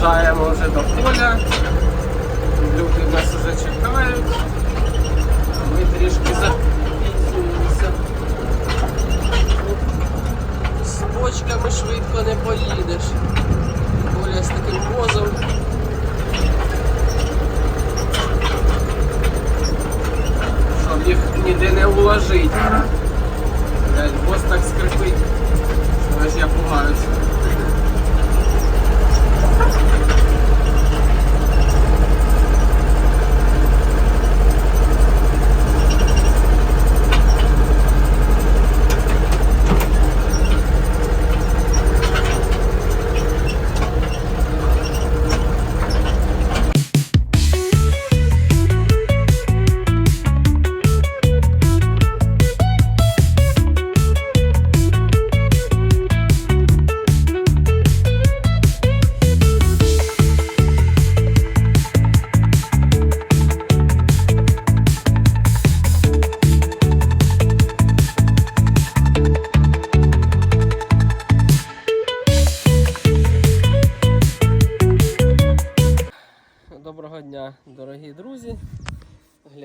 Під'їжджаємо вже до поля. Люди нас вже чекають. Ми трішки запізнюємося. З бочками швидко не поїдеш. Поля з таким возом. Щоб їх ніде не уложить. Блядь, Воз так скрипить. Аж я пугаюся.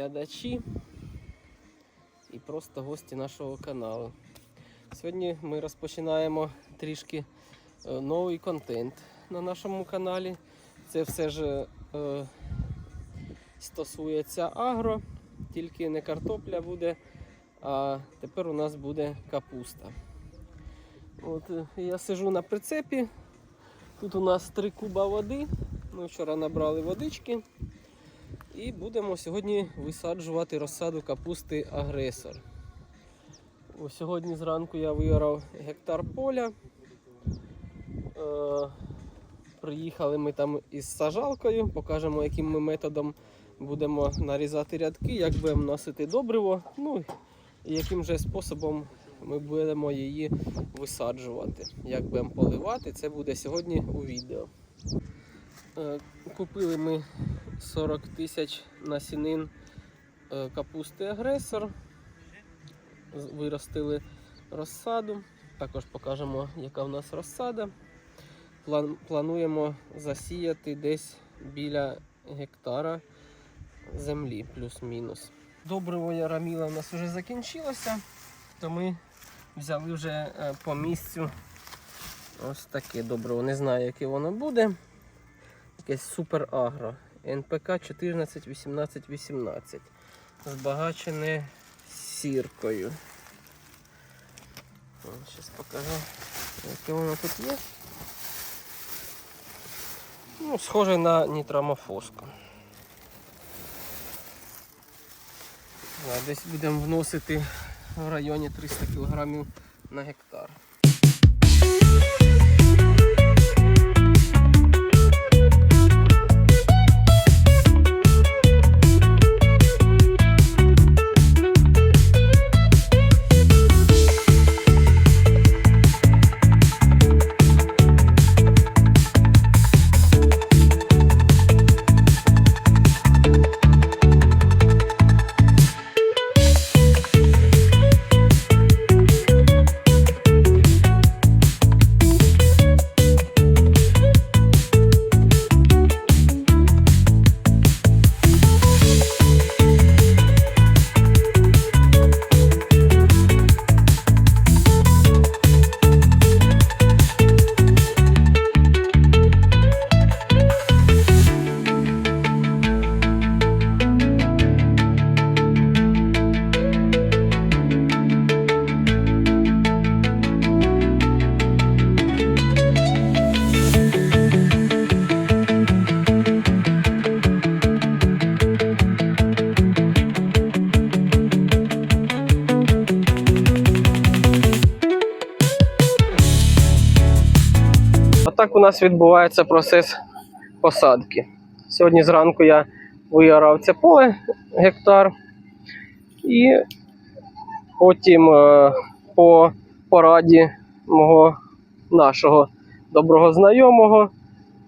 Глядачі і просто гості нашого каналу. Сьогодні ми розпочинаємо трішки е, новий контент на нашому каналі. Це все ж е, стосується агро, тільки не картопля буде, а тепер у нас буде капуста. От, е, я сижу на прицепі. Тут у нас 3 куба води. Ми вчора набрали водички і будемо сьогодні висаджувати розсаду капусти агресор. Сьогодні зранку я виорав гектар поля. Е, приїхали ми там із сажалкою, покажемо, яким ми методом будемо нарізати рядки, як будемо носити добриво, ну і яким же способом ми будемо її висаджувати. Як будемо поливати, це буде сьогодні у відео. Е, Купили ми 40 тисяч насінин е, капусти агресор. Виростили розсаду. Також покажемо, яка в нас розсада. Плануємо засіяти десь біля гектара землі, плюс-мінус. Добриво яраміла у нас вже закінчилося, то ми взяли вже е, по місцю ось таке добриво. Не знаю, яке воно буде якесь супер агро. НПК 14 18 18. Збагачене сіркою. Зараз покажу, яке воно тут є. Ну, схоже на нітрамофоску. Десь будемо вносити в районі 300 кг на гектар. Нас відбувається процес посадки. Сьогодні зранку я виорав це поле гектар, і потім е, по пораді мого нашого доброго знайомого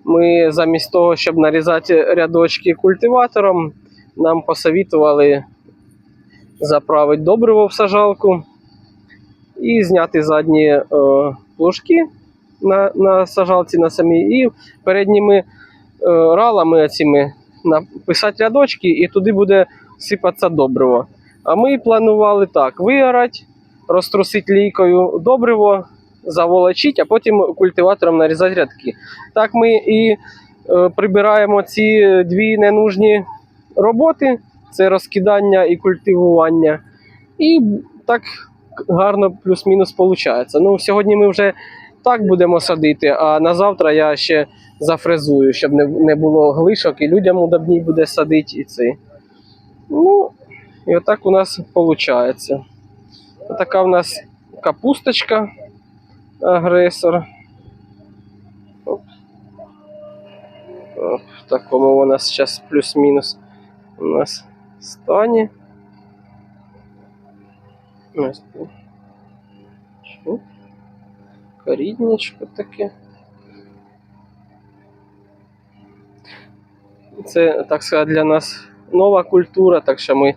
ми замість того, щоб нарізати рядочки культиватором, нам посовітували заправити добриво в сажалку і зняти задні е, плужки на, на сажалці на самій, і передніми е, ралами цими написати рядочки, і туди буде сипатися добриво. А ми планували так: виорати, розтрусити лійкою добриво, заволочити, а потім культиватором нарізати рядки. Так ми і е, прибираємо ці дві ненужні роботи: це розкидання і культивування. І так гарно плюс-мінус виходить. Ну, сьогодні ми вже так будемо садити, а на завтра я ще зафрезую, щоб не, не було глишок, і людям удобній буде садити і це. Ну, і отак у нас виходить. Така у нас капусточка, агресор. Оп. Оп, В такому у нас зараз плюс-мінус у нас стані. Ось. Коріннячко таке. Це, так сказати, для нас нова культура, так що ми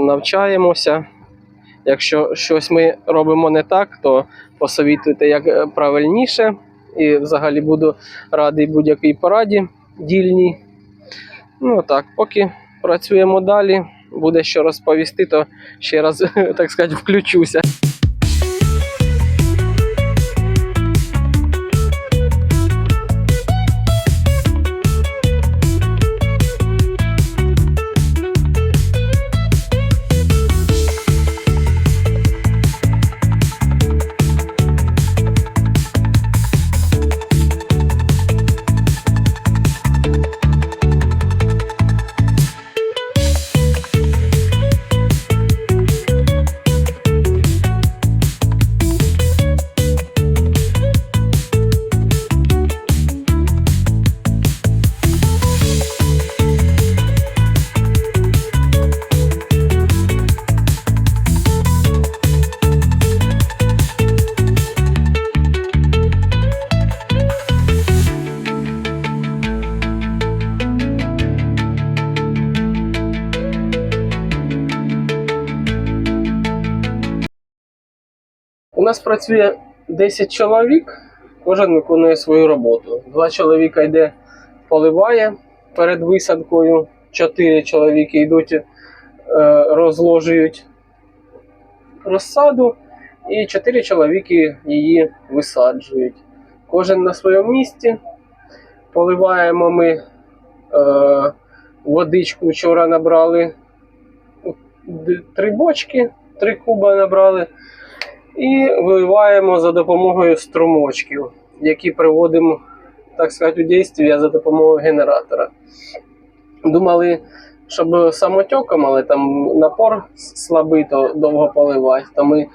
навчаємося. Якщо щось ми робимо не так, то посовітуйте як е, правильніше. І взагалі буду радий будь-якій пораді дільній. Ну так, поки працюємо далі, буде що розповісти, то ще раз, так сказати, включуся. У нас працює 10 чоловік, кожен виконує свою роботу. Два чоловіка йде поливає перед висадкою, чотири чоловіки йдуть, е, розложують розсаду, і чотири чоловіки її висаджують. Кожен на своєму місці. Поливаємо ми е, водичку вчора набрали три бочки, три куба набрали і виливаємо за допомогою струмочків, які приводимо, так сказати, у дійстві за допомогою генератора. Думали, щоб самотеком, але там напор слабий, то довго поливати. То ми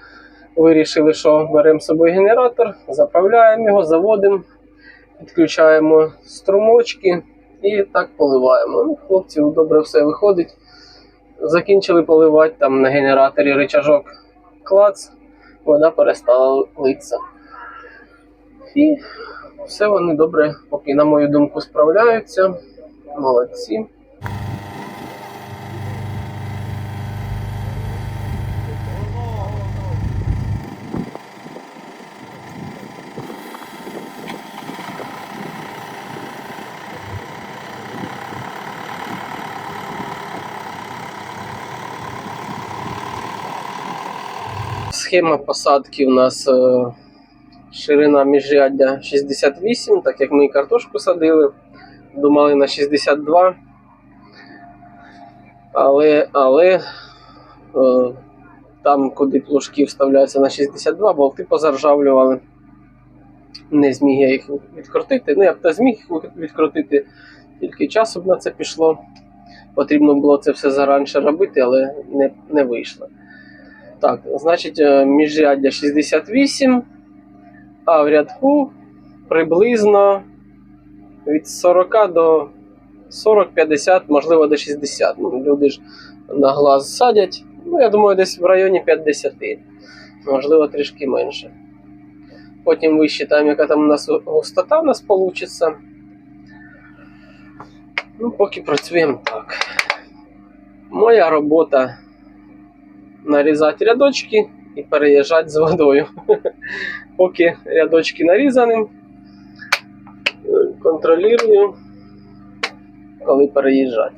вирішили, що беремо з собою генератор, заправляємо його, заводимо, підключаємо струмочки і так поливаємо. Ну, хлопці добре все виходить. Закінчили поливати там на генераторі рычажок клац, вода перестала литися. І все вони добре, поки, на мою думку, справляються. Молодці. Схема посадки у нас е, ширина міжряддя 68, так як ми і картошку садили. Думали на 62. Але, але е, там, куди плужки вставляються на 62, болти позаржавлювали. Не зміг я їх відкрутити. Ну, я б та зміг їх відкрутити, тільки часу б на це пішло. Потрібно було це все заранше робити, але не, не вийшло. Так, значить, е, міжряддя 68, а в рядку приблизно від 40 до 40-50, можливо, до 60. Ну, люди ж на глаз садять. Ну, я думаю, десь в районі 50, можливо, трішки менше. Потім висчитаємо, яка там у нас густота у нас вийде. Ну, поки працюємо так. Моя робота нарізати рядочки і переїжджати з водою. Поки рядочки нарізані, е, контролюю, коли переїжджати.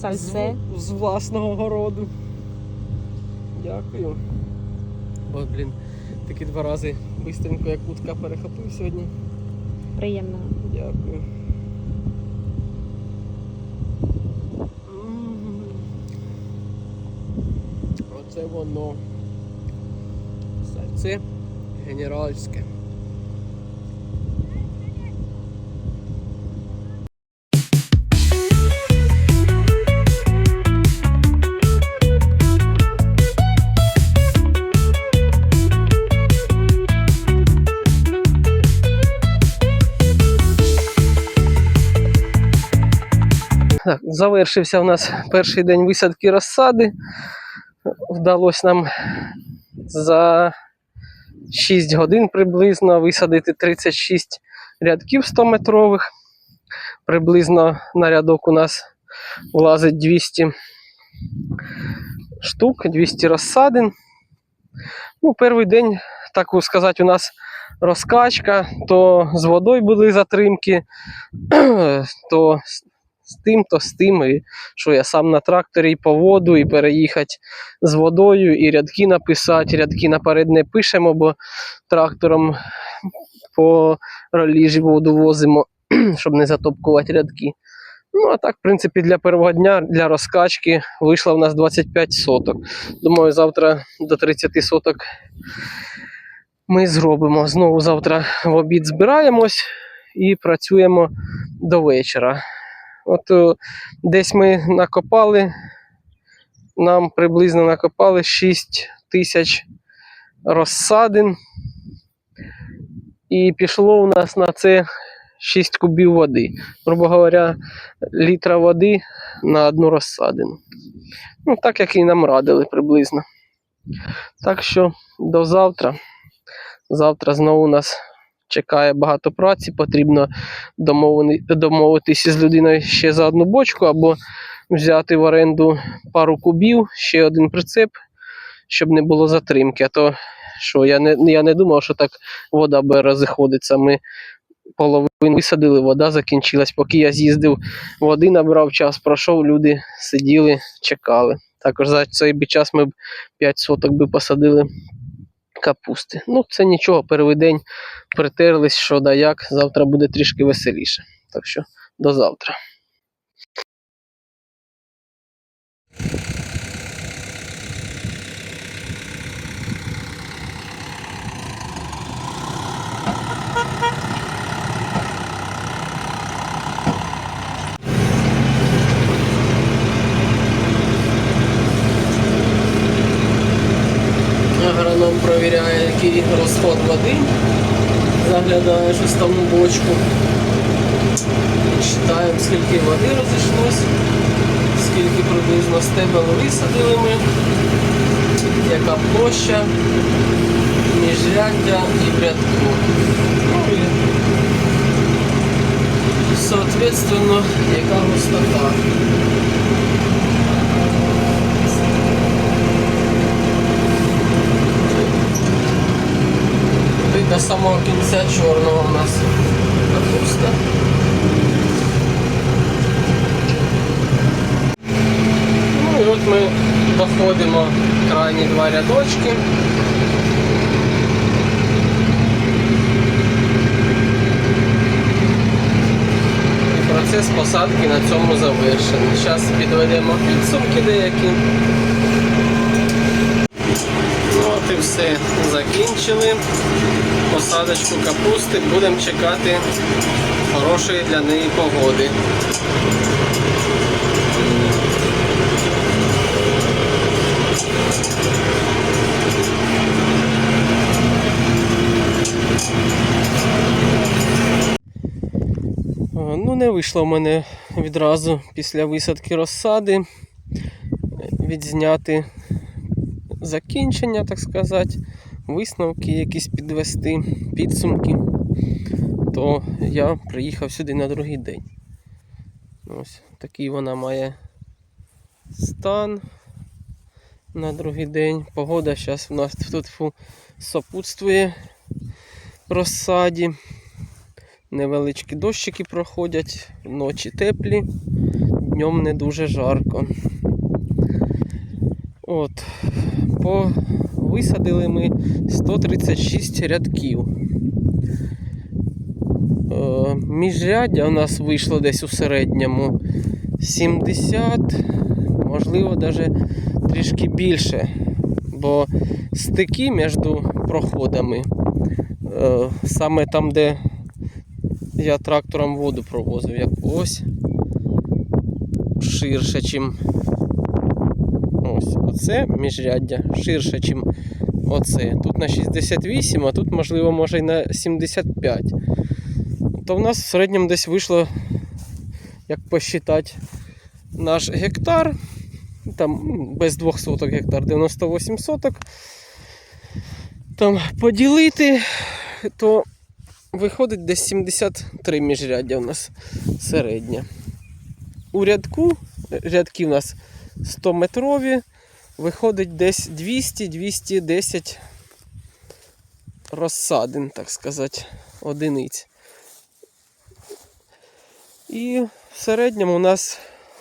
Сальце. з, з власного городу. Дякую. От, блін, такі два рази бистренько як утка перехопив сьогодні. Приємно. Дякую. Оце воно. Сальце генеральське. Так, завершився у нас перший день висадки розсади. Вдалося нам за 6 годин приблизно висадити 36 рядків 100-метрових. Приблизно на рядок у нас влазить 200 штук, 200 розсадин. Ну, перший день, так сказати, у нас розкачка, то з водою були затримки, то з тим, то з тим. І що я сам на тракторі і по воду, і переїхати з водою, і рядки написати. Рядки наперед не пишемо, бо трактором по роліжі воду возимо, щоб не затопкувати рядки. Ну, а так, в принципі, для першого дня, для розкачки вийшло в нас 25 соток. Думаю, завтра до 30 соток ми зробимо. Знову завтра в обід збираємось і працюємо до вечора. От е, десь ми накопали, нам приблизно накопали 6 тисяч розсадин. І пішло у нас на це 6 кубів води. Грубо говоря, літра води на одну розсадину. Ну, так як і нам радили приблизно. Так що до завтра. Завтра знову у нас чекає багато праці, потрібно домовитися з людиною ще за одну бочку, або взяти в оренду пару кубів, ще один прицеп, щоб не було затримки. А то що я не, я не думав, що так вода буде розіходитися. Ми половину висадили, вода закінчилась. Поки я з'їздив, води набрав час, пройшов, люди сиділи, чекали. Також за цей би час ми б 5 соток би посадили капусти. Ну, це нічого, перший день притерлись, що да як, завтра буде трішки веселіше. Так що до завтра. Агроном перевіряє, який розход води. Заглядає щось там у бочку. Читаємо, скільки води розійшлось, скільки приблизно стебел висадили ми, яка площа, міжряддя і в рядку. Ну і соответственно, яка густота. І до самого кінця чорного у нас капуста. Ну і от ми доходимо крайні два рядочки. І процес посадки на цьому завершений. Зараз підведемо підсумки деякі. Ну от і все закінчили. Посадочку капусти. Будемо чекати хорошої для неї погоди. Ну, не вийшло в мене відразу після висадки розсади відзняти закінчення, так сказати, висновки якісь підвести, підсумки. То я приїхав сюди на другий день. Ось такий вона має стан на другий день. Погода зараз у нас тут фу, сопутствує розсаді. Невеличкі дощики проходять, ночі теплі, днем не дуже жарко. От, по... висадили ми 136 рядків. Е, міжряддя у нас вийшло десь у середньому 70, можливо, навіть трішки більше. Бо стики між проходами, е, саме там, де я трактором воду провозив, як ось ширше, чим ось оце міжряддя ширше, чим оце. Тут на 68, а тут, можливо, може і на 75. То в нас в середньому десь вийшло, як посчитати, наш гектар. Там без 2 соток гектар, 98 соток. Там поділити, то виходить десь 73 міжряддя у нас середнє. У рядку, рядки у нас 100 метрові, виходить десь 200-210 розсадин, так сказати, одиниць. І в середньому у нас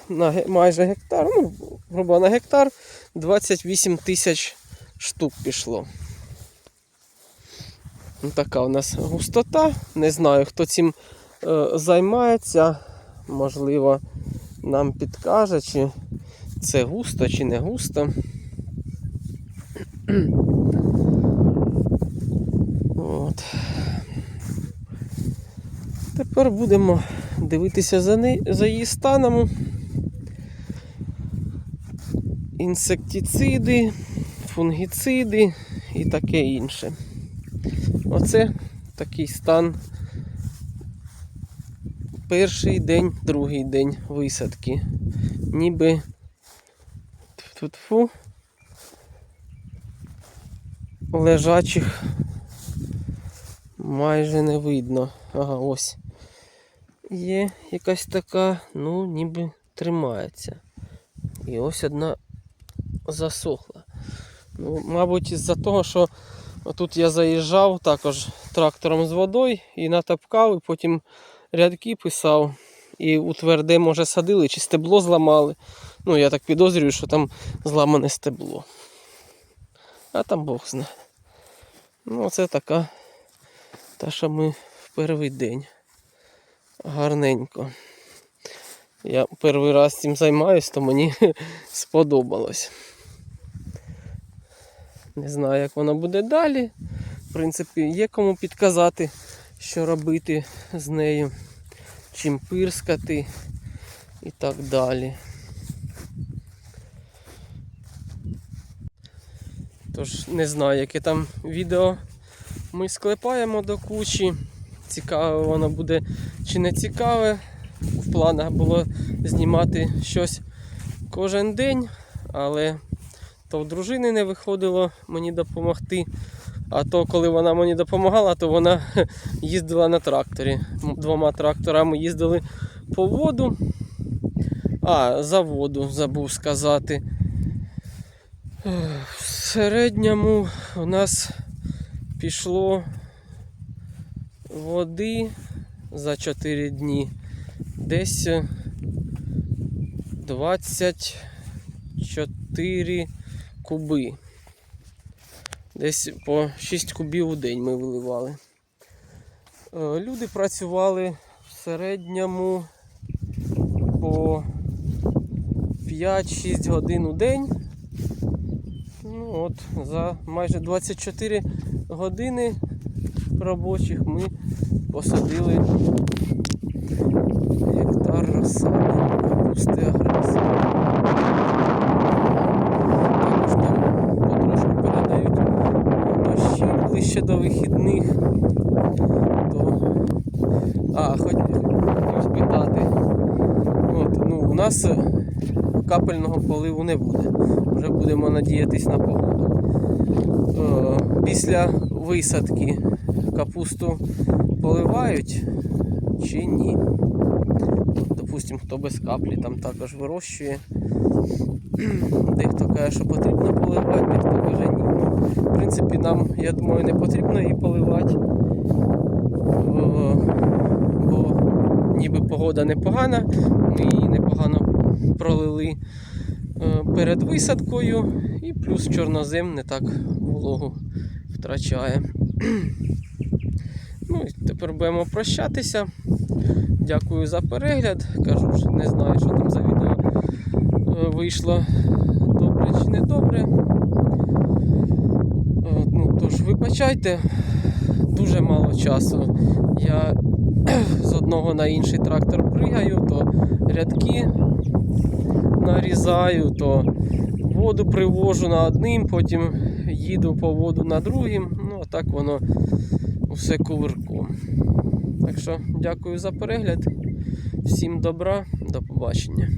на майже гектар, ну, грубо на гектар 28 тисяч штук пішло. Ну, Така у нас густота. Не знаю, хто цим е, займається. Можливо, нам підкаже, чи це густо, чи не густо. От. Тепер будемо дивитися за, не, за її станом. Інсектициди, фунгіциди і таке інше. Оце такий стан. Перший день, другий день висадки. Ніби тьфу-тьфу лежачих майже не видно. Ага, ось. Є якась така, ну, ніби тримається. І ось одна засохла. Ну, мабуть, із-за того, що тут я заїжджав також трактором з водою і натапкав, і потім рядки писав. І у тверде, може, садили, чи стебло зламали. Ну, я так підозрюю, що там зламане стебло. А там Бог знає. Ну, оце така, та, що ми в перший день. Гарненько. Я перший раз цим займаюсь, то мені сподобалось. Не знаю, як воно буде далі. В принципі, є кому підказати, що робити з нею, чим пирскати і так далі. Тож не знаю, яке там відео ми склепаємо до кучі. Цікаве воно буде чи не цікаве. В планах було знімати щось кожен день, але то в дружини не виходило мені допомогти. А то, коли вона мені допомагала, то вона їздила на тракторі. Двома тракторами їздили по воду. А, за воду забув сказати. Середньому у нас пішло води за 4 дні. Десь 24 куби. Десь по 6 кубів у день ми виливали. Е, Люди працювали в середньому по 5-6 годин у день. От, за майже 24 години робочих ми посадили гектар розсади капусти агресії. Також там потрошку передають дощі ближче до вихідних. То... А, хоч хотів спитати. От, ну, у нас капельного поливу не буде. Вже будемо надіятись на погоду. Е, Після висадки капусту поливають чи ні. Допустимо, хто без каплі там також вирощує. Дехто каже, що потрібно поливати, дехто каже ні. Ну, В принципі, нам, я думаю, не потрібно її поливати. Бо ніби погода непогана, ми її непогано пролили перед висадкою, і плюс чорнозем не так вологу втрачає. Ну і тепер будемо прощатися. Дякую за перегляд. Кажу ж, не знаю, що там за відео е, вийшло добре чи не добре. Е, Ну, тож, вибачайте, дуже мало часу. Я з одного на інший трактор пригаю, то рядки нарізаю, то воду привожу на одним, потім їду по воду на другим. Ну, а так воно усе кувирком. Так що дякую за перегляд. Всім добра, до побачення.